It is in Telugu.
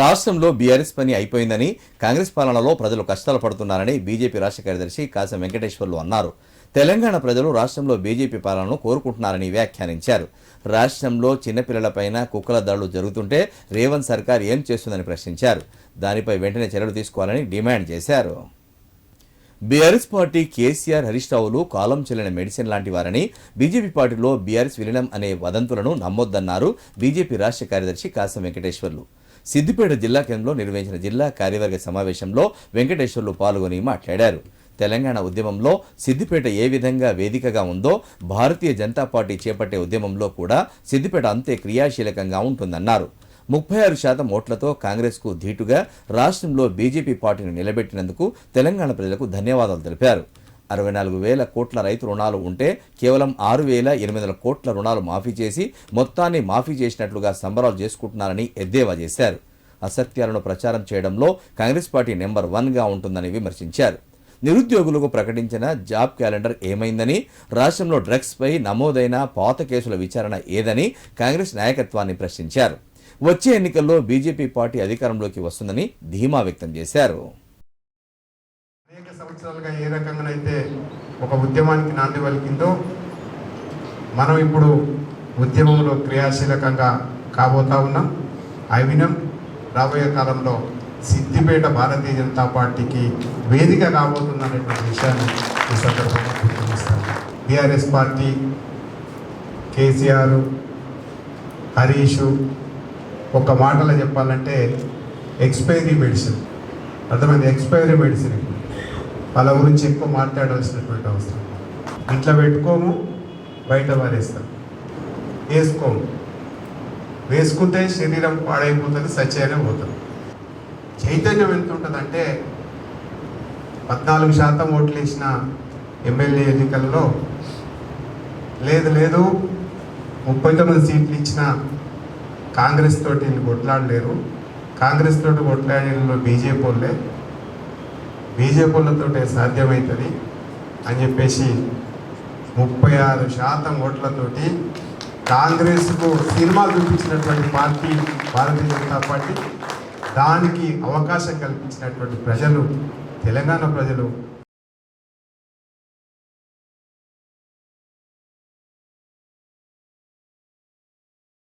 రాష్ట్రంలో బీఆర్ఎస్ పని అయిపోయిందని కాంగ్రెస్ పాలనలో ప్రజలు కష్టాలు పడుతున్నారని బీజేపీ రాష్ట్ర కార్యదర్శి కాసం వెంకటేశ్వర్లు అన్నారు. తెలంగాణ ప్రజలు రాష్ట్రంలో బీజేపీ పాలనను కోరుకుంటున్నారని వ్యాఖ్యానించారు. రాష్ట్రంలో చిన్నపిల్లలపైన కుక్కల దాడులు జరుగుతుంటే రేవంత్ సర్కార్ ఏం చేస్తుందని ప్రశ్నించారు. దానిపై వెంటనే చర్యలు తీసుకోవాలని డిమాండ్ చేశారు. బీఆర్ఎస్ పార్టీ కేసీఆర్ హరీష్ రావులు కాలం చెల్లిన మెడిసిన్ లాంటి వారని బీజేపీ పార్టీలో బీఆర్ఎస్ విలీనం అనే వదంతులను నమ్మొద్దన్నారు బీజేపీ రాష్ట్ర కార్యదర్శి కాసం వెంకటేశ్వర్లు. సిద్దిపేట జిల్లా కేంద్రంలో నిర్వహించిన జిల్లా కార్యవర్గ సమావేశంలో వెంకటేశ్వర్లు పాల్గొని మాట్లాడారు. తెలంగాణ ఉద్యమంలో సిద్దిపేట ఏ విధంగా వేదికగా ఉందో భారతీయ జనతా పార్టీ చేపట్టే ఉద్యమంలో కూడా సిద్దిపేట అంతే క్రియాశీలకంగా ఉంటుందన్నారు. ముప్పై ఆరు శాతం ఓట్లతో కాంగ్రెస్కు ధీటుగా రాష్ట్రంలో బీజేపీ పార్టీని నిలబెట్టినందుకు తెలంగాణ ప్రజలకు ధన్యవాదాలు తెలిపారు. అరవై నాలుగు వేల కోట్ల రైతు రుణాలు ఉంటే కేవలం ఆరు వేల ఎనిమిది వందల కోట్ల రుణాలు మాఫీ చేసి మొత్తాన్ని మాఫీ చేసినట్లుగా సంబరాలు చేసుకుంటున్నారని ఎద్దేవా చేశారు. అసత్యాలను ప్రచారం చేయడంలో కాంగ్రెస్ పార్టీ నెంబర్ వన్గా ఉంటుందని విమర్శించారు. నిరుద్యోగులకు ప్రకటించిన జాబ్ క్యాలెండర్ ఏమైందని రాష్ట్రంలో డ్రగ్స్పై నమోదైన పాత కేసుల విచారణ ఏదని కాంగ్రెస్ నాయకత్వాన్ని ప్రశ్నించారు. వచ్చే ఎన్నికల్లో బీజేపీ పార్టీ అధికారంలోకి వస్తుందని ధీమా వ్యక్తం చేశారు. సంవత్సరాలుగా ఏ రకంగానైతే ఒక ఉద్యమానికి నాంది పలికిందో మనం ఇప్పుడు ఉద్యమంలో క్రియాశీలకంగా కాబోతా ఉన్నాం. అవినం రాబోయే కాలంలో సిద్దిపేట భారతీయ జనతా పార్టీకి వేదిక కాబోతుందనేటువంటి విషయాన్ని ఈ సందర్భంగా గుర్తిస్తాను బీఆర్ఎస్ పార్టీ కేసీఆర్ హరీషు ఒక మాటలో చెప్పాలంటే ఎక్స్పైరీ మెడిసిన్. అర్థమైంది? Expiry medicine. ఇప్పుడు వాళ్ళ గురించి ఎక్కువ మాట్లాడాల్సినటువంటి అవసరం. ఇంట్లో పెట్టుకోము బయట వారేస్తాం. వేసుకోము. వేసుకుంటే శరీరం పాడైపోతుంది సత్యానే పోతుంది. చైతన్యం ఎంత ఉంటుందంటే పద్నాలుగు శాతం ఓట్లు వేసిన ఎమ్మెల్యే ఎన్నికల్లో లేదు లేదు ముప్పై తొమ్మిది సీట్లు ఇచ్చిన కాంగ్రెస్ తోటి వీళ్ళు కొట్లాడలేరు. కాంగ్రెస్ తోటి కొట్లాడిన బీజేపీ వాళ్ళే బీజేపీ సాధ్యమవుతుంది అని చెప్పేసి ముప్పై ఆరు శాతం ఓట్లతోటి కాంగ్రెస్కు సినిమా చూపించినటువంటి పార్టీ భారతీయ జనతా పార్టీ దానికి అవకాశం కల్పించినటువంటి ప్రజలు తెలంగాణ ప్రజలు